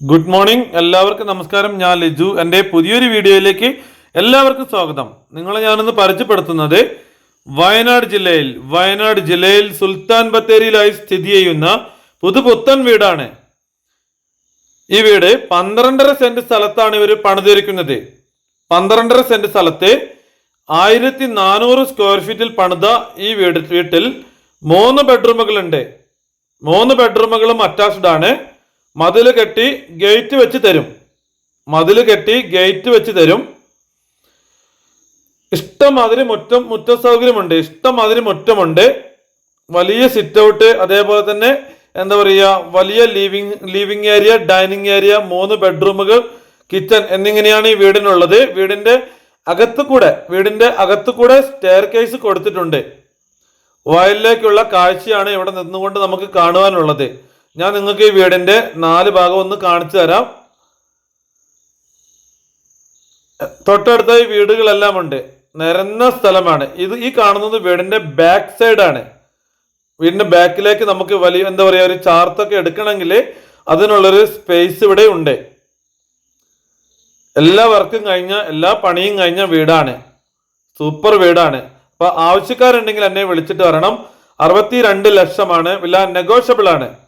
Good morning എല്ലാവർക്കും നമസ്കാരം. ഞാൻ ലിജു. എന്റെ പുതിയൊരു വീഡിയോയിലേക്ക് എല്ലാവർക്കും സ്വാഗതം. നിങ്ങളെ ഞാനൊന്ന് പരിചയപ്പെടുത്തുന്നത് വയനാട് ജില്ലയിൽ വയനാട് ജില്ലയിൽ സുൽത്താൻ ബത്തേരിയിലായി സ്ഥിതി ചെയ്യുന്ന പുതുപുത്തൻ വീടാണ്. ഈ വീട് പന്ത്രണ്ടര സെന്റ് സ്ഥലത്താണ് ഇവർ പണിതിരിക്കുന്നത്. പന്ത്രണ്ടര സെന്റ് സ്ഥലത്ത് ആയിരത്തി നാനൂറ് സ്ക്വയർ ഫീറ്റിൽ പണിത ഈ വീട് വീട്ടിൽ മൂന്ന് ബെഡ്റൂമുകളുണ്ട് മൂന്ന് ബെഡ്റൂമുകളും അറ്റാച്ച്ഡ് ആണ്. മതിൽ കെട്ടി ഗേറ്റ് വെച്ച് തരും. മതിൽ കെട്ടി ഗേറ്റ് വെച്ച് തരും. ഇഷ്ടമാതിരി മുറ്റം മുറ്റ സൗകര്യമുണ്ട് ഇഷ്ടമാതിരി മുറ്റമുണ്ട്. വലിയ സിറ്റ് ഔട്ട് അതേപോലെ തന്നെ എന്താ പറയുക വലിയ living living area dining area മൂന്ന് ബെഡ്റൂമുകൾ കിച്ചൺ എന്നിങ്ങനെയാണ് ഈ വീടിനുള്ളത്. വീടിന്റെ അകത്തു കൂടെ വീടിന്റെ അകത്തു കൂടെ സ്റ്റെയർ കേസ് കൊടുത്തിട്ടുണ്ട്. വയലിലേക്കുള്ള കാഴ്ചയാണ് ഇവിടെ നിന്നുകൊണ്ട് നമുക്ക് കാണുവാനുള്ളത്. ഞാൻ നിങ്ങൾക്ക് ഈ വീടിന്റെ നാല് ഭാഗം ഒന്ന് കാണിച്ചു തരാം. തൊട്ടടുത്തായി വീടുകളെല്ലാം ഉണ്ട്. നിരന്ന സ്ഥലമാണ്. ഇത് ഈ കാണുന്നത് വീടിന്റെ ബാക്ക് സൈഡ് ആണ്. വീടിന്റെ ബാക്കിലേക്ക് നമുക്ക് വലിയ എന്താ പറയുക ഒരു ചാർത്തൊക്കെ എടുക്കണമെങ്കിൽ അതിനുള്ളൊരു സ്പേസ് ഇവിടെ ഉണ്ട്. എല്ലാ വർക്കും കഴിഞ്ഞ എല്ലാ പണിയും കഴിഞ്ഞ വീടാണ്. സൂപ്പർ വീടാണ്. അപ്പൊ ആവശ്യക്കാരുണ്ടെങ്കിൽ എന്നെ വിളിച്ചിട്ട് വരണം. അറുപത്തി രണ്ട് ലക്ഷമാണ്. വില നെഗോഷ്യബിൾ ആണ്.